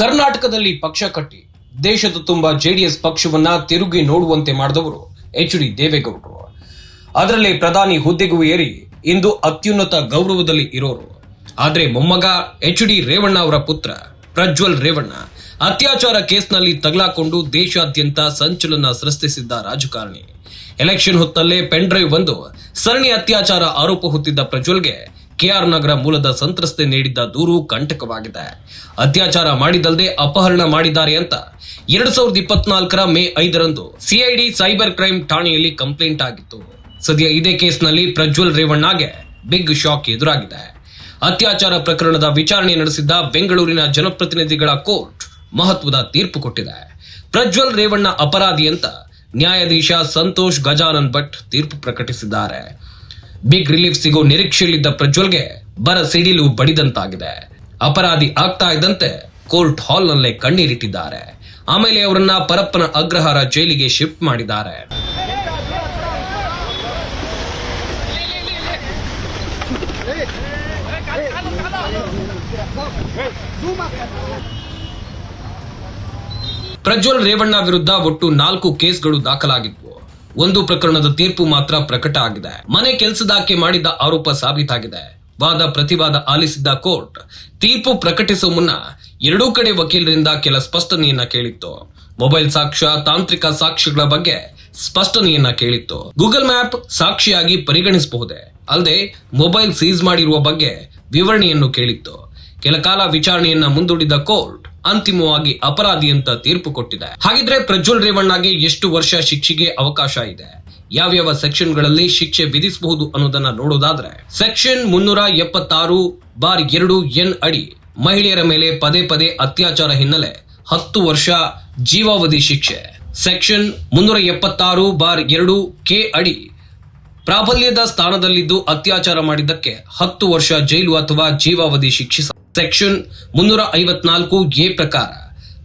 ಕರ್ನಾಟಕದಲ್ಲಿ ಪಕ್ಷ ಕಟ್ಟಿ ದೇಶದ ತುಂಬಾ ಜೆಡಿಎಸ್ ಪಕ್ಷವನ್ನ ತಿರುಗಿ ನೋಡುವಂತೆ ಮಾಡಿದವರು ಎಚ್ ಡಿ ದೇವೇಗೌಡರು. ಅದರಲ್ಲಿ ಪ್ರಧಾನಿ ಹುದ್ದೆಗೂ ಏರಿ ಇಂದು ಅತ್ಯುನ್ನತ ಗೌರವದಲ್ಲಿ ಇರೋರು. ಆದ್ರೆ ಮೊಮ್ಮಗ ಎಚ್ ಡಿ ರೇವಣ್ಣ ಅವರ ಪುತ್ರ ಪ್ರಜ್ವಲ್ ರೇವಣ್ಣ ಅತ್ಯಾಚಾರ ಕೇಸ್ನಲ್ಲಿ ತಗಲಾಕೊಂಡು ದೇಶಾದ್ಯಂತ ಸಂಚಲನ ಸೃಷ್ಟಿಸಿದ್ದ ರಾಜಕಾರಣಿ. ಎಲೆಕ್ಷನ್ ಹೊತ್ತಲ್ಲೇ ಪೆನ್ ಡ್ರೈವ್ ಬಂದು ಸರಣಿ ಅತ್ಯಾಚಾರ ಆರೋಪ ಹೊತ್ತಿದ್ದ ಪ್ರಜ್ವಲ್ಗೆ ಕೆಆರ್ ನಗರ ಮೂಲದ ಸಂತ್ರಸ್ತೆ ನೀಡಿದ್ದ ದೂರು ಕಂಟಕವಾಗಿದೆ. ಅತ್ಯಾಚಾರ ಮಾಡಿದಲ್ಲದೆ ಅಪಹರಣ ಮಾಡಿದ್ದಾರೆ ಅಂತ ಎರಡ್ ಸಾವಿರದ ಇಪ್ಪತ್ನಾಲ್ಕರ ಮೇ ಐದರಂದು ಸಿಐಡಿ ಸೈಬರ್ ಕ್ರೈಮ್ ಠಾಣೆಯಲ್ಲಿ ಕಂಪ್ಲೇಂಟ್ ಆಗಿತ್ತು. ಸದ್ಯ ಇದೇ ಕೇಸ್ನಲ್ಲಿ ಪ್ರಜ್ವಲ್ ರೇವಣ್ಣಗೆ ಬಿಗ್ ಶಾಕ್ ಎದುರಾಗಿದೆ. ಅತ್ಯಾಚಾರ ಪ್ರಕರಣದ ವಿಚಾರಣೆ ನಡೆಸಿದ್ದ ಬೆಂಗಳೂರಿನ ಜನಪ್ರತಿನಿಧಿಗಳ ಕೋರ್ಟ್ ಮಹತ್ವದ ತೀರ್ಪು ಕೊಟ್ಟಿದೆ. ಪ್ರಜ್ವಲ್ ರೇವಣ್ಣ ಅಪರಾಧಿ ಅಂತ ನ್ಯಾಯಾಧೀಶ ಸಂತೋಷ್ ಗಜಾನನ್ ಭಟ್ ತೀರ್ಪು ಪ್ರಕಟಿಸಿದ್ದಾರೆ. ಬಿಗ್ ರಿಲೀಫ್ ಸಿಗೋ ನಿರೀಕ್ಷೆಯಲ್ಲಿದ್ದ ಪ್ರಜ್ವಲ್ಗೆ ಬರ ಸಿಡಿಲು ಬಡಿದಂತಾಗಿದೆ. ಅಪರಾಧಿ ಆಗ್ತಾ ಇದ್ದಂತೆ ಕೋರ್ಟ್ ಹಾಲ್ನಲ್ಲೇ ಕಣ್ಣೀರಿಟ್ಟಿದ್ದಾರೆ. ಆಮೇಲೆ ಅವರನ್ನ ಪರಪ್ಪನ ಅಗ್ರಹಾರ ಜೈಲಿಗೆ ಶಿಫ್ಟ್ ಮಾಡಿದ್ದಾರೆ. ಪ್ರಜ್ವಲ್ ರೇವಣ್ಣ ವಿರುದ್ಧ ಒಟ್ಟು ನಾಲ್ಕು ಕೇಸ್ಗಳು ದಾಖಲಾಗಿದ್ವು. ಒಂದು ಪ್ರಕರಣದ ತೀರ್ಪು ಮಾತ್ರ ಪ್ರಕಟ ಆಗಿದೆ. ಮನೆ ಕೆಲಸದಾಕೆ ಮಾಡಿದ್ದ ಆರೋಪ ಸಾಬೀತಾಗಿದೆ. ವಾದ ಪ್ರತಿವಾದ ಆಲಿಸಿದ್ದ ಕೋರ್ಟ್ ತೀರ್ಪು ಪ್ರಕಟಿಸುವ ಮುನ್ನ ಎರಡೂ ಕಡೆ ವಕೀಲರಿಂದ ಕೆಲ ಸ್ಪಷ್ಟನೆಯನ್ನ ಕೇಳಿತ್ತು. ಮೊಬೈಲ್ ಸಾಕ್ಷ್ಯ, ತಾಂತ್ರಿಕ ಸಾಕ್ಷ್ಯಗಳ ಬಗ್ಗೆ ಸ್ಪಷ್ಟನೆಯನ್ನ ಕೇಳಿತ್ತು. ಗೂಗಲ್ ಮ್ಯಾಪ್ ಸಾಕ್ಷಿಯಾಗಿ ಪರಿಗಣಿಸಬಹುದೇ? ಅಲ್ಲದೆ ಮೊಬೈಲ್ ಸೀಸ್ ಮಾಡಿರುವ ಬಗ್ಗೆ ವಿವರಣೆಯನ್ನು ಕೇಳಿತ್ತು. ಕೆಲ ಕಾಲ ವಿಚಾರಣೆಯನ್ನ ಮುಂದೂಡಿದ ಕೋರ್ಟ್ ಅಂತಿಮವಾಗಿ ಅಪರಾಧಿ ಅಂತ ತೀರ್ಪು ಕೊಟ್ಟಿದೆ. ಹಾಗಿದ್ರೆ ಪ್ರಜ್ವಲ್ ರೇವಣ್ಣಗೆ ಎಷ್ಟು ವರ್ಷ ಶಿಕ್ಷೆಗೆ ಅವಕಾಶ ಇದೆ? ಯಾವ್ಯಾವ ಸೆಕ್ಷನ್ಗಳಲ್ಲಿ ಶಿಕ್ಷೆ ವಿಧಿಸಬಹುದು ಅನ್ನೋದನ್ನ ನೋಡೋದಾದ್ರೆ, ಸೆಕ್ಷನ್ ಮುನ್ನೂರ ಎಪ್ಪತ್ತಾರು ಬಾರ್ ಎರಡು ಎನ್ ಅಡಿ ಮಹಿಳೆಯರ ಮೇಲೆ ಪದೇ ಪದೇ ಅತ್ಯಾಚಾರ ಹಿನ್ನೆಲೆ ಹತ್ತು ವರ್ಷ ಜೀವಾವಧಿ ಶಿಕ್ಷೆ. ಸೆಕ್ಷನ್ ಮುನ್ನೂರ ಎಪ್ಪತ್ತಾರು ಬಾರ್ ಎರಡು ಕೆ ಅಡಿ ಪ್ರಾಬಲ್ಯದ ಸ್ಥಾನದಲ್ಲಿದ್ದು ಅತ್ಯಾಚಾರ ಮಾಡಿದ್ದಕ್ಕೆ ಹತ್ತು ವರ್ಷ ಜೈಲು ಅಥವಾ ಜೀವಾವಧಿ ಶಿಕ್ಷಿಸ ಸೆಕ್ಷನ್ ಮುನ್ನೂರ ಐವತ್ನಾಲ್ಕು ಎ ಪ್ರಕಾರ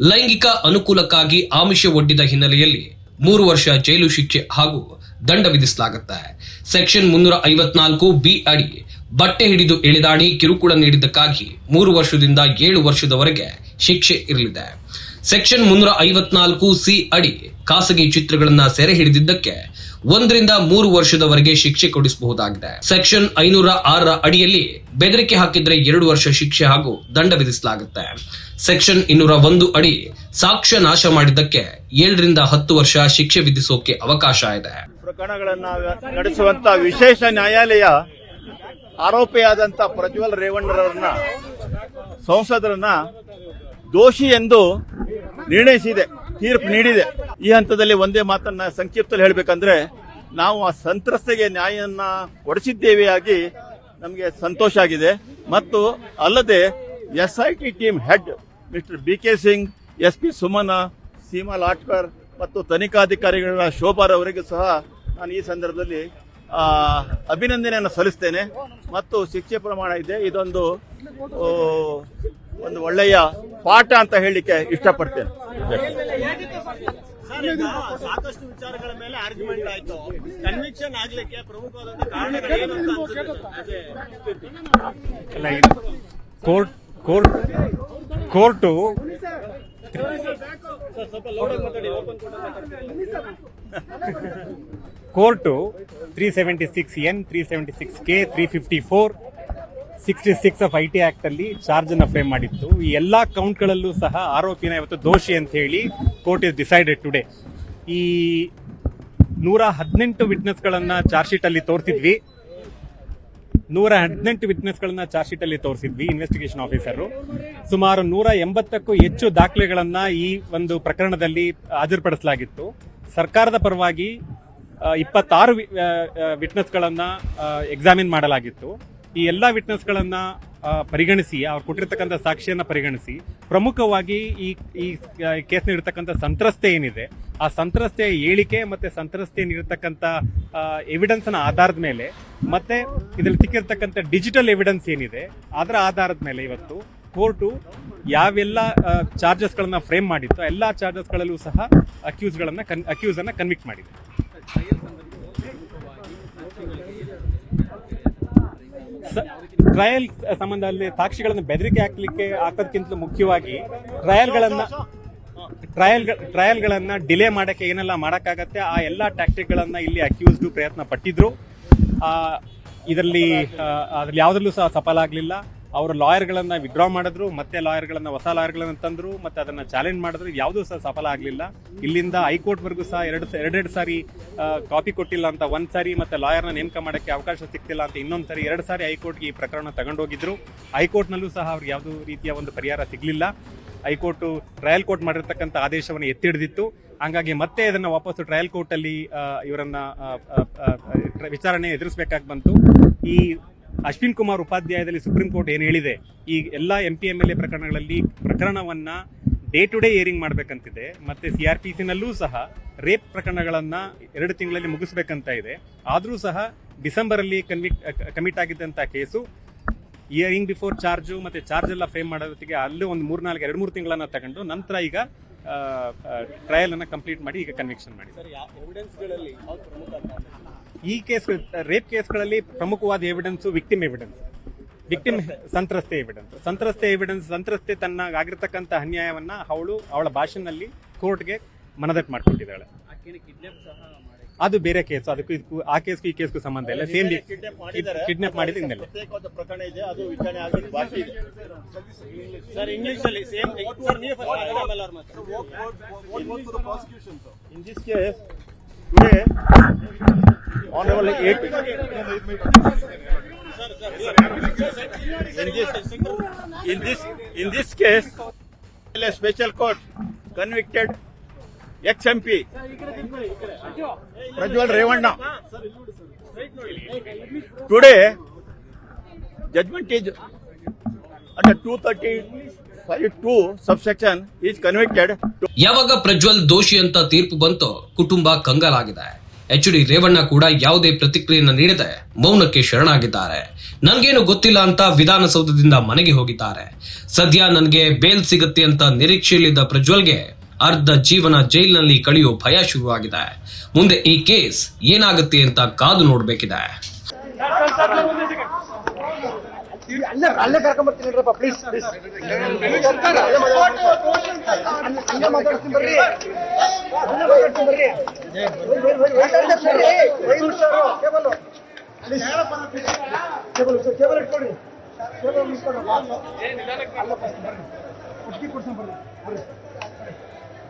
ಲೈಂಗಿಕ ಅನುಕೂಲಕ್ಕಾಗಿ ಆಮಿಷ ಒಡ್ಡಿದ ಹಿನ್ನೆಲೆಯಲ್ಲಿ ಮೂರು ವರ್ಷ ಜೈಲು ಶಿಕ್ಷೆ ಹಾಗೂ ದಂಡ ವಿಧಿಸಲಾಗುತ್ತೆ. ಸೆಕ್ಷನ್ ಮುನ್ನೂರ ಐವತ್ನಾಲ್ಕು ಬಿ ಅಡಿ ಬಟ್ಟೆ ಹಿಡಿದು ಎಳೆದಾಡಿ ಕಿರುಕುಳ ನೀಡಿದ್ದಕ್ಕಾಗಿ ಮೂರು ವರ್ಷದಿಂದ ಏಳು ವರ್ಷದವರೆಗೆ ಶಿಕ್ಷೆ ಇರಲಿದೆ. ಸೆಕ್ಷನ್ ಮುನ್ನೂರ ಐವತ್ನಾಲ್ಕು ಸಿ ಅಡಿ ಖಾಸಗಿ ಚಿತ್ರಗಳನ್ನ ಸೆರೆ ಹಿಡಿದಿದ್ದಕ್ಕೆ ಒಂದರಿಂದ ಮೂರು ವರ್ಷದವರೆಗೆ ಶಿಕ್ಷೆ ಕೊಡಿಸಬಹುದಾಗಿದೆ. ಸೆಕ್ಷನ್ ಐನೂರ ಆರರ ಅಡಿಯಲ್ಲಿ ಬೆದರಿಕೆ ಹಾಕಿದ್ರೆ ಎರಡು ವರ್ಷ ಶಿಕ್ಷೆ ಹಾಗೂ ದಂಡ ವಿಧಿಸಲಾಗುತ್ತೆ. ಸೆಕ್ಷನ್ ಇನ್ನೂರ ಒಂದು ಅಡಿ ಸಾಕ್ಷ್ಯ ನಾಶ ಮಾಡಿದ್ದಕ್ಕೆ ಏಳರಿಂದ ಹತ್ತು ವರ್ಷ ಶಿಕ್ಷೆ ವಿಧಿಸೋಕೆ ಅವಕಾಶ ಇದೆ. ಪ್ರಕರಣಗಳನ್ನ ನಡೆಸುವಂತ ವಿಶೇಷ ನ್ಯಾಯಾಲಯ ಆರೋಪಿಯಾದಂತ ಪ್ರಜ್ವಲ್ ರೇವಣ್ಣರನ್ನ ಸಂಸದರನ್ನ ದೋಷಿ ಎಂದು ನಿರ್ಣಯಿಸಿದೆ, ತೀರ್ಪು ನೀಡಿದೆ. ಈ ಹಂತದಲ್ಲಿ ಒಂದೇ ಮಾತನ್ನ ಸಂಕ್ಷಿಪ್ತದಲ್ಲಿ ಹೇಳಬೇಕಂದ್ರೆ, ನಾವು ಆ ಸಂತ್ರಸ್ತೆಗೆ ನ್ಯಾಯವನ್ನ ಕೊಡಿಸಿದ್ದೇವೆ ಆಗಿ ನಮಗೆ ಸಂತೋಷ ಆಗಿದೆ. ಮತ್ತು ಅಲ್ಲದೆ S I T team head mister B K Singh S P Sumana, Seema Latkar ಮತ್ತು ತನಿಖಾಧಿಕಾರಿಗಳ ಶೋಭಾರವರಿಗೂ ಸಹ ನಾನು ಈ ಸಂದರ್ಭದಲ್ಲಿ ಅಭಿನಂದನೆಯನ್ನು ಸಲ್ಲಿಸ್ತೇನೆ. ಮತ್ತು ಶಿಕ್ಷೆ ಪ್ರಮಾಣ ಇದೆ. ಇದೊಂದು ಒಂದು ಒಳ್ಳೆಯ ಪಾಠ ಅಂತ ಹೇಳಲಿಕ್ಕೆ ಇಷ್ಟಪಡ್ತೇನೆ. ಸಾಕಷ್ಟು ವಿಚಾರಗಳ ಮೇಲೆ ಆರ್ಗ್ಯುಮೆಂಟ್ ಆಯ್ತು. ಕನ್ವಿಕ್ಷನ್ ಆಗ್ಲಿಕ್ಕೆ ಪ್ರಮುಖವಾದ ಕಾರಣಗಳು ಕೋರ್ಟ್ ಕೋರ್ಟ್ ಕೋರ್ಟು ಸರ್, ಸ್ವಲ್ಪ ಲೌಡ್ ಮಾತಾಡಿ open court three seventy six N three seventy six K three fifty four sixty six of I T act ಅಲ್ಲಿ ಚಾರ್ಜ್ ಅನ್ನ ಫ್ರೇಮ್ ಮಾಡಿತ್ತು. ಈ ಎಲ್ಲಾ ಕೌಂಟ್ಗಳಲ್ಲೂ ಸಹ ಆರೋಪಿನ ಇವತ್ತು ದೋಷಿ ಅಂತ ಹೇಳಿ ಕೋರ್ಟ್ ಇಸ್ ಡಿಸೈಡೆಡ್ ಟುಡೇ ಈ ನೂರ ಹದಿನೆಂಟು ವಿಟ್ನೆಸ್ಗಳನ್ನು ಚಾರ್ಜ್ ಶೀಟ್ ಅಲ್ಲಿ ತೋರಿಸಿದ್ವಿ. ನೂರ ಹದಿನೆಂಟು ವಿಟ್ನೆಸ್ಗಳನ್ನು ಚಾರ್ಜ್ ಶೀಟ್ ಅಲ್ಲಿ ತೋರಿಸಿದ್ವಿ ಇನ್ವೆಸ್ಟಿಗೇಷನ್ ಆಫೀಸರು ಸುಮಾರು ನೂರ ಎಂಬತ್ತಕ್ಕೂ ಹೆಚ್ಚು ದಾಖಲೆಗಳನ್ನ ಈ ಒಂದು ಪ್ರಕರಣದಲ್ಲಿ ಹಾಜರುಪಡಿಸಲಾಗಿತ್ತು. ಸರ್ಕಾರದ ಪರವಾಗಿ ಇಪ್ಪತ್ತಾರು ವಿ- ಗಳನ್ನ ಆ, ಎಕ್ಸಾಮಿನ್ ಮಾಡಲಾಗಿತ್ತು. ಈ ಎಲ್ಲ ವಿಟ್ನೆಸ್ಗಳನ್ನು ಪರಿಗಣಿಸಿ, ಅವ್ರು ಕೊಟ್ಟಿರ್ತಕ್ಕಂಥ ಸಾಕ್ಷಿಯನ್ನ ಪರಿಗಣಿಸಿ, ಪ್ರಮುಖವಾಗಿ ಈ ಈ ಕೇಸ್ ನೀಡಿರ್ತಕ್ಕಂಥ ಸಂತ್ರಸ್ತೆ ಏನಿದೆ, ಆ ಸಂತ್ರಸ್ತೆಯ ಹೇಳಿಕೆ ಮತ್ತೆ ಸಂತ್ರಸ್ತೆ ನೀಡಿರ್ತಕ್ಕಂಥ ಎವಿಡೆನ್ಸ್ನ ಆಧಾರದ ಮೇಲೆ, ಮತ್ತೆ ಇದ್ರಲ್ಲಿ ಸಿಕ್ಕಿರ್ತಕ್ಕಂಥ ಡಿಜಿಟಲ್ ಎವಿಡೆನ್ಸ್ ಏನಿದೆ, ಅದರ ಆಧಾರದ ಮೇಲೆ ಇವತ್ತು ಕೋರ್ಟು ಯಾವೆಲ್ಲ ಚಾರ್ಜಸ್ಗಳನ್ನು ಫ್ರೇಮ್ ಮಾಡಿತ್ತು, ಎಲ್ಲ ಎಲ್ಲಾ ಚಾರ್ಜಸ್ ಗಳಲ್ಲೂ ಸಹ ಅಕ್ಯೂಸ್ ಕನ್ ಅಕ್ಯೂಸ್ ಅನ್ನ ಕನ್ವಿಕ್ಟ್ ಮಾಡಿದೆ. ಟ್ರಯಲ್ ಸಂಬಂಧದಲ್ಲಿ ಸಾಕ್ಷಿಗಳನ್ನು ಬೆದರಿಕೆ ಹಾಕ್ಲಿಕ್ಕೆ ಹಾಕೋದಕ್ಕಿಂತ ಮುಖ್ಯವಾಗಿ ಟ್ರಯಲ್ಗಳನ್ನ ಟ್ರಯಲ್ ಟ್ರಯಲ್ಗಳನ್ನ ಡಿಲೇ ಮಾಡಕ್ಕೆ ಏನೆಲ್ಲ ಮಾಡೋಕ್ಕಾಗತ್ತೆ ಆ ಎಲ್ಲ ಟ್ಯಾಕ್ಟಿಕ್ಗಳನ್ನು ಇಲ್ಲಿ ಅಕ್ಯೂಸ್ಡು ಪ್ರಯತ್ನ ಪಟ್ಟಿದ್ರು. ಆ, ಇದರಲ್ಲಿ ಅದ್ರಲ್ಲಿ ಯಾವುದರಲ್ಲೂ ಸಹ ಸಫಲ ಆಗಲಿಲ್ಲ. ಅವರು ಲಾಯರ್ಗಳನ್ನು ವಿಡ್ರಾ ಮಾಡಿದ್ರು, ಮತ್ತೆ ಲಾಯರ್ಗಳನ್ನು, ಹೊಸ ಲಾಯರ್ಗಳನ್ನು ತಂದ್ರು, ಮತ್ತೆ ಅದನ್ನ ಚಾಲೆಂಜ್ ಮಾಡಿದ್ರು. ಯಾವುದೂ ಸಹ ಸಫಲ ಆಗಲಿಲ್ಲ. ಇಲ್ಲಿಂದ ಹೈಕೋರ್ಟ್ವರೆಗೂ ಸಹ ಎರಡು ಎರಡೆರಡು ಸಾರಿ ಕಾಪಿ ಕೊಟ್ಟಿಲ್ಲ ಅಂತ ಒಂದು ಸಾರಿ ಮತ್ತೆ ಲಾಯರ್ನ ನೇಮಕ ಮಾಡಕ್ಕೆ ಅವಕಾಶ ಸಿಗ್ತಿಲ್ಲ ಅಂತ ಇನ್ನೊಂದು ಸಾರಿ, ಎರಡು ಸಾರಿ ಹೈಕೋರ್ಟ್ಗೆ ಈ ಪ್ರಕರಣ ತಗೊಂಡೋಗಿದ್ರು. ಹೈಕೋರ್ಟ್ನಲ್ಲೂ ಸಹ ಅವ್ರಿಗೆ ಯಾವುದೂ ರೀತಿಯ ಒಂದು ಪರಿಹಾರ ಸಿಗಲಿಲ್ಲ. ಹೈಕೋರ್ಟ್ ಟ್ರಯಲ್ ಕೋರ್ಟ್ ಮಾಡಿರ್ತಕ್ಕಂಥ ಆದೇಶವನ್ನು ಎತ್ತಿ ಹಾಗಾಗಿ ಮತ್ತೆ ಇದನ್ನ ವಾಪಸ್ಸು ಟ್ರಯಲ್ ಕೋರ್ಟ್ ಅಲ್ಲಿ ಇವರನ್ನ ವಿಚಾರಣೆ ಎದುರಿಸಬೇಕಾಗಿ ಬಂತು. ಈ ಅಶ್ವಿನ್ ಕುಮಾರ್ ಉಪಾಧ್ಯಾಯದಲ್ಲಿ ಸುಪ್ರೀಂ ಕೋರ್ಟ್ ಏನು ಹೇಳಿದೆ, ಈ ಎಲ್ಲ M P M L A ಪ್ರಕರಣಗಳಲ್ಲಿ ಪ್ರಕರಣವನ್ನ ಡೇ ಟು ಡೇ ಏರಿಂಗ್ ಮಾಡಬೇಕಂತಿದೆ, ಮತ್ತೆ ಸಿ ಆರ್ ಪಿ ಸಿನಲ್ಲೂ ಸಹ ರೇಪ್ ಪ್ರಕರಣಗಳನ್ನ ಎರಡು ತಿಂಗಳಲ್ಲಿ ಮುಗಿಸ್ಬೇಕಂತ ಇದೆ. ಆದರೂ ಸಹ ಡಿಸೆಂಬರ್ ಅಲ್ಲಿ ಕನ್ವಿಕ್ ಕಮಿಟ್ ಆಗಿದ್ದಂಥ ಕೇಸು ಇಯರಿಂಗ್ ಬಿಫೋರ್ ಚಾರ್ಜು ಮತ್ತೆ ಚಾರ್ಜ್ ಎಲ್ಲ ಫ್ರೇಮ್ ಮಾಡೋದಕ್ಕೆ ಅಲ್ಲೂ ಒಂದು ಮೂರ್ನಾಲ್ಕು, ಎರಡು ಮೂರು ತಿಂಗಳನ್ನ ತಗೊಂಡು ನಂತರ ಈಗ ಟ್ರಯಲ್ ಅನ್ನ ಕಂಪ್ಲೀಟ್ ಮಾಡಿ ಈಗ ಕನ್ವಿಕ್ಷನ್ ಮಾಡಿ? ಈ ಕೇಸ್ ರೇಪ್ ಕೇಸ್ಗಳಲ್ಲಿ ಪ್ರಮುಖವಾದ ಎವಿಡೆನ್ಸು ವಿಕ್ಟಿಮ್ ಎವಿಡೆನ್ಸ್ ವಿಕ್ಟಿಮ್ ಸಂತ್ರಸ್ತೆ. ಎವಿಡೆನ್ಸ್ ಸಂತ್ರಸ್ತೆ ಎವಿಡೆನ್ಸ್ ಸಂತ್ರಸ್ತೆ ತನ್ನ ಆಗಿರ್ತಕ್ಕಂಥ ಅನ್ಯಾಯವನ್ನ ಅವಳು ಅವಳ ಭಾಷೆನಲ್ಲಿ ಕೋರ್ಟ್ಗೆ ಮನದಟ್ಟು ಮಾಡ್ಕೊಟ್ಟಿದ್ದಾಳೆ ಅದು ಬೇರೆ ಕೇಸ್ ಅದಕ್ಕೂ ಇದಕ್ಕೂ ಆ ಕೇಸ್ಗೂ ಈ ಕೇಸ್ಗೂ ಸಂಬಂಧ ಇಲ್ಲ. ಸೇಮ್ ಕಿಡ್ನಾಪ್ ಮಾಡಿದ್ದಾರೆ. ಕಿಡ್ನಾಪ್ ಮಾಡಿದ ಹಿನ್ನೆಲೆ ಪ್ರಕರಣ ಇದೆ ಅದು ವಿಚಾರಣೆ ಆಗಲಿಕ್ಕೆ ಬಾಕಿ ಇದೆ. ಸರ್ ಇಂಗ್ಲಿಷ್ ಅಲ್ಲಿ ಸೇಮ್ ಸರ್ ನೀವೇ first ಆಮೇಲೆ ಅವ್ರು ಮಾತಾಡಿ. In this case, today, Honorable eight, in this, in this, in this case, a special court convicted ex-MP Prajwal Revanna. Today judgment is under 235 subsection is convicted to ಯಾವಾಗ ಪ್ರಜ್ವಲ್ ದೋಷಿ ಅಂತ ತೀರ್ಪು ಬಂತೋ ಕುಟುಂಬ ಕಂಗಾಲಾಗಿದೆ. H D Revanna ಕೂಡ ಯಾವುದೇ ಪ್ರತಿಕ್ರಿಯೆಯನ್ನು ನೀಡದೆ ಮೌನಕ್ಕೆ ಶರಣಾಗಿದ್ದಾರೆ. ನನ್ಗೇನು ಗೊತ್ತಿಲ್ಲ ಅಂತ ವಿಧಾನಸೌಧದಿಂದ ಮನೆಗೆ ಹೋಗಿದ್ದಾರೆ. ಸದ್ಯ ನನಗೆ ಬೇಲ್ ಸಿಗುತ್ತೆ ಅಂತ ನಿರೀಕ್ಷೆಯಲ್ಲಿದ್ದ ಪ್ರಜ್ವಲ್ಗೆ ಅರ್ಧ ಜೀವನ ಜೈಲಿನಲ್ಲಿ ಕಳೆಯೋ ಭಯ ಶುರುವಾಗಿದೆ ಮುಂದೆ ಈ ಕೇಸ್ ಏನಾಗುತ್ತೆ ಅಂತ ಕಾದು ನೋಡಬೇಕಿದೆ ಅಲ್ಲೇ